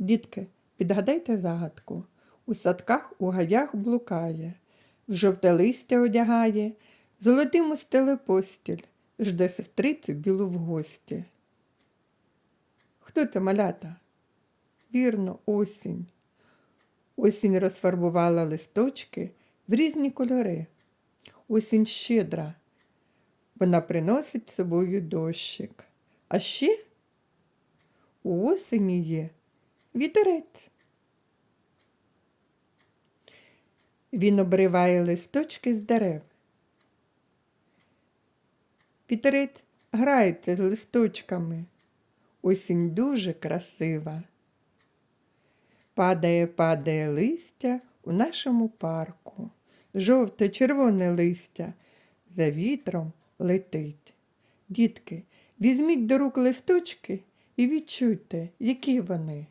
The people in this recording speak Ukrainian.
Дітки, підгадайте загадку. У садках у гаях блукає, в жовте листя одягає, золотим устеле постіль, жде сестрицю білу в гості. Хто це малята? Вірно, осінь. Осінь розфарбувала листочки в різні кольори. Осінь щедра. Вона приносить з собою дощик. А ще у осені є вітерець. Він обриває листочки з дерев. Вітерець грається з листочками. Осінь дуже красива. Падає, падає листя у нашому парку. Жовте, червоне листя за вітром летить. Дітки, візьміть до рук листочки і відчуйте, які вони.